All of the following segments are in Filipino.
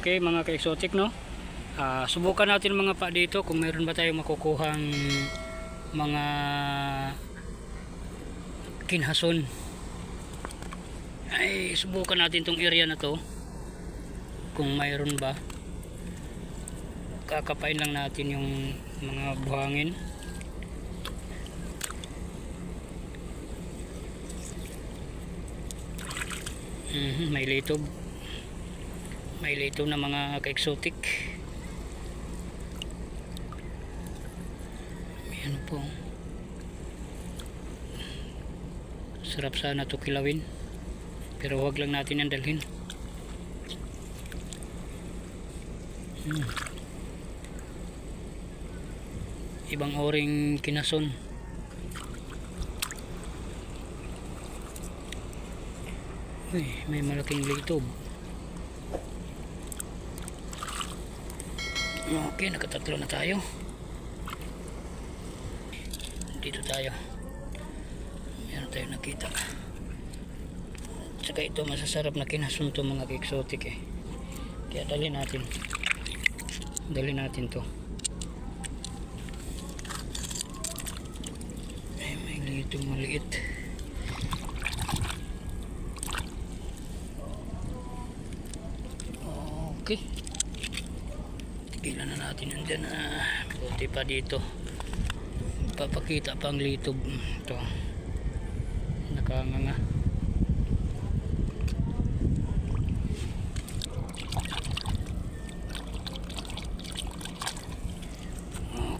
Okay mga ka-exotic no. Ah, subukan natin mga pa dito kung meron ba tayong makukuhang mga kinhason. Ay subukan natin tong area na to. Kung mayroon ba. Kakapain lang natin yung mga buhangin. Mhm, may litob may lito na mga ka-exotic. May ano po. Sarap sana to kilawin. Pero wag lang natin ang dalhin. Hmm. ibang oring kinason. Uy, may malaking litob Okay, nakatatlo na tayo. Dito tayo. Meron tayo nakita. Tsaka ito masasarap na kinasunto mga exotic eh. Kaya dali natin. Dali natin to. Ay, may litong maliit. Okay tigilan na natin yan dyan ah, buti pa dito. Papakita pa ang litob ito. Nakanganga.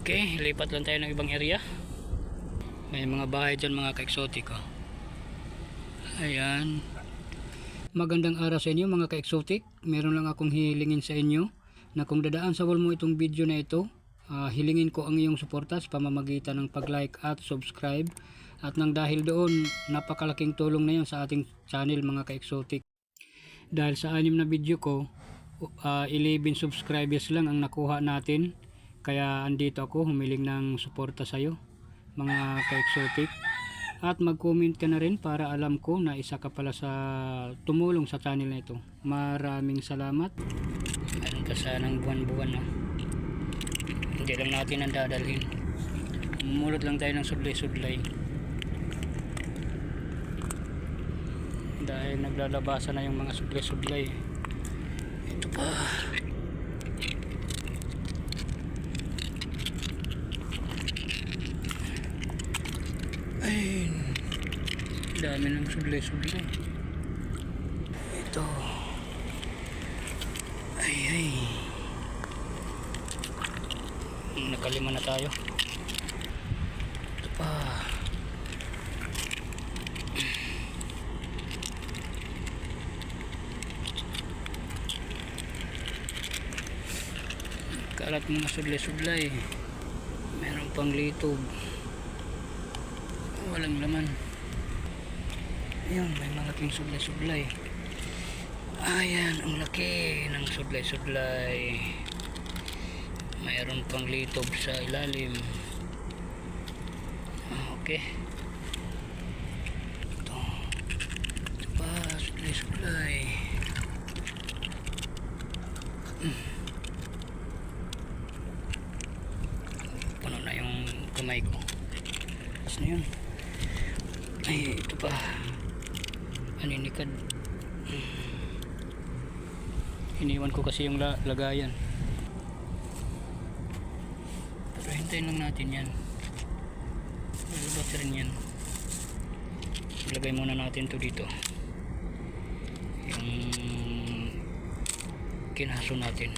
Okay lipat lang tayo ng ibang area. May mga bahay dyan mga ka-exotic oh. ayan. Magandang araw sa inyo mga ka-exotic. Meron lang akong hilingin sa inyo na kung dadaan sa wall mo itong video na ito, ah, hilingin ko ang iyong suporta sa pamamagitan ng pag-like at subscribe. At nang dahil doon, napakalaking tulong na yan sa ating channel mga ka-exotic. Dahil sa anim na video ko, ah, 11 subscribers lang ang nakuha natin. Kaya andito ako humiling ng suporta sa iyo mga ka-exotic. At mag-comment ka na rin para alam ko na isa ka pala sa tumulong sa channel na ito. Maraming salamat. Meron pa sanang buwan-buwan no. Hindi lang natin ang dadalhin. Mulot lang tayo ng sudlay-sudlay. Dahil naglalabasan na yung mga sudlay-sudlay. Ito pa. Ayun. Dami ng sudlay-sudlay. Ito. Ay, ay. Nakalima na tayo. Ito pa. Kalat mga sudlay-sudlay. Meron pang litob. Walang laman. Ayun, may malaking sudlay-sudlay. Ayan, ang laki ng sudlay-sudlay. Mayroon pang litob sa ilalim. Ah, Okay. Ito. Pa, sudlay-sudlay. Hmm. Puno na yung kamay ko. Tapos na yun. Ay, ito pa. Aninikad. Iniwan ko kasi yung la lagayan. Pero hintayin lang natin yan. Lalabas rin yan. Ilagay muna natin to dito. Yung kinaso natin.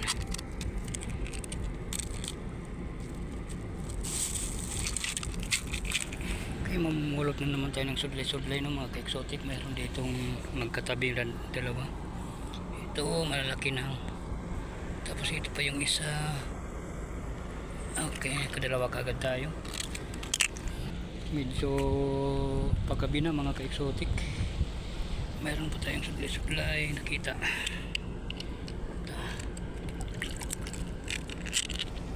Okay, mamulot na naman tayo ng sudlay-sudlay ng mga ka-exotic. Mayroon ditong magkatabi na dalawa. Ito, malalaki na. Tapos ito pa yung isa. Okay, kadalawa kagad tayo. Medyo paggabi na mga ka-exotic. Mayroon pa tayong sudlay-sudlay. Nakita.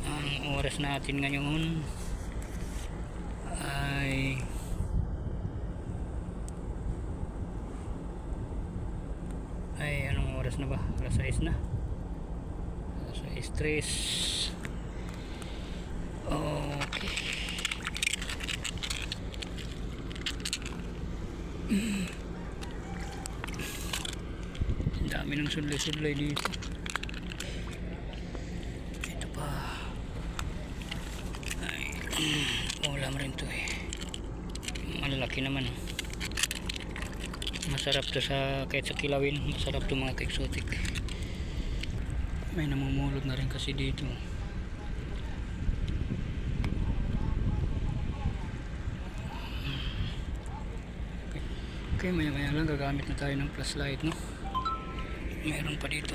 Ang oras natin ngayon ay ay anong oras na ba? alas 6 na stress. Okay. Ang dami ng sudlay-sudlay dito. Ito pa. Ay, ulam rin to eh. Malalaki naman. oh. Masarap to sa kahit sa kilawin. Masarap to mga ka-exotic. May namumulot na rin kasi dito. Okay, maya maya lang gagamit na tayo ng flashlight, no? Meron pa dito.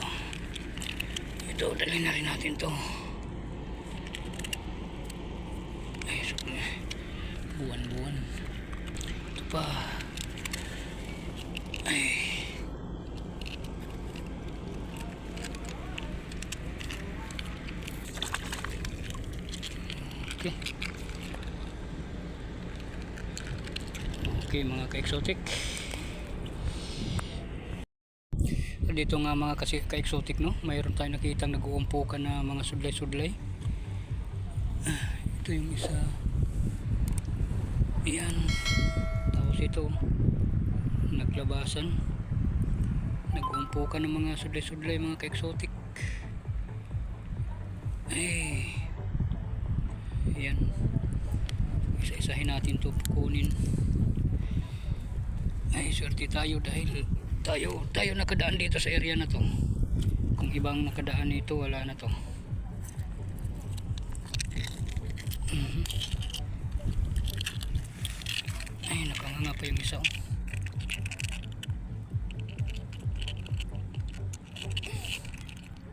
Ito, dali na rin natin to. Ay, so, buwan-buwan. Ito pa. Ay. Okay. Okay, mga ka-exotic. Dito nga mga kasi ka-exotic no, mayroon tayong nakitang nag-uumpukan na mga sudlay-sudlay. Ito yung isa. Yan. Tapos ito, naglabasan. Nag-uumpukan ng mga sudlay-sudlay, mga ka-exotic. Ay. Yan. Isa-isahin natin to kunin. Ay, swerte tayo dahil tayo, tayo nakadaan dito sa area na to. Kung ibang nakadaan dito, wala na to. Mhm. Ay, nakanganga pa yung isa. oh.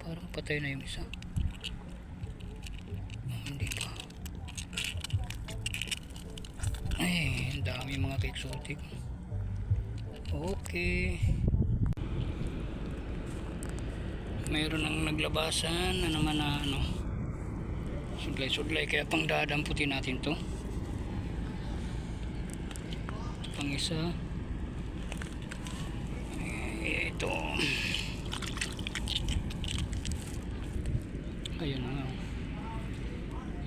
Parang patay na yung isa. Oh, hindi pa. Ay, dami mga ka-exotic. Okay. Mayroon ang naglabasan na naman na ano. Sudlay-sudlay kaya pang dadamputin natin to. Ito pang isa. Ito. Ayun na.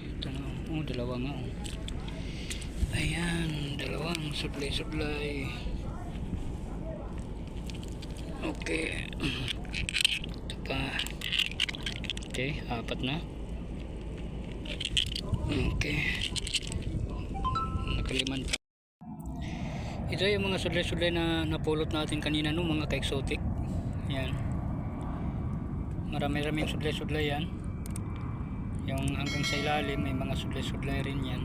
Ito na. Oh, dalawa nga. oh. Ayan, dalawang sudlay-sudlay. Okay. Ito pa. Okay, apat na. Okay. Nakaliman pa. Ito yung mga sudlay-sudlay na napulot natin kanina no, mga ka-exotic. Yan. Marami-raming sudlay-sudlay yan. Yung hanggang sa ilalim may mga sudlay-sudlay rin yan.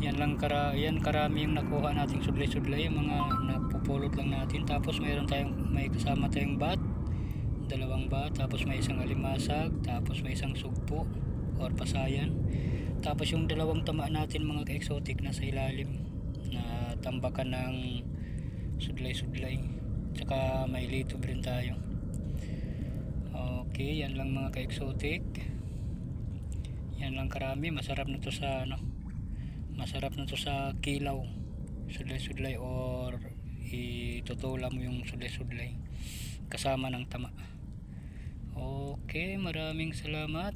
Yan lang kara yan karami yung nakuha nating sudlay-sudlay, yung mga napupulot lang natin. Tapos mayroon tayong may kasama tayong bat, dalawang bat, tapos may isang alimasag, tapos may isang sugpo or pasayan. Tapos yung dalawang tama natin mga ka-exotic na sa ilalim na tambakan ng sudlay-sudlay. Tsaka may lito rin tayo. Okay, yan lang mga ka-exotic. Yan lang karami, masarap na to sa ano, masarap na to sa kilaw. Sudlay-sudlay or itutula mo yung sudlay-sudlay. Kasama ng tama. Okay maraming salamat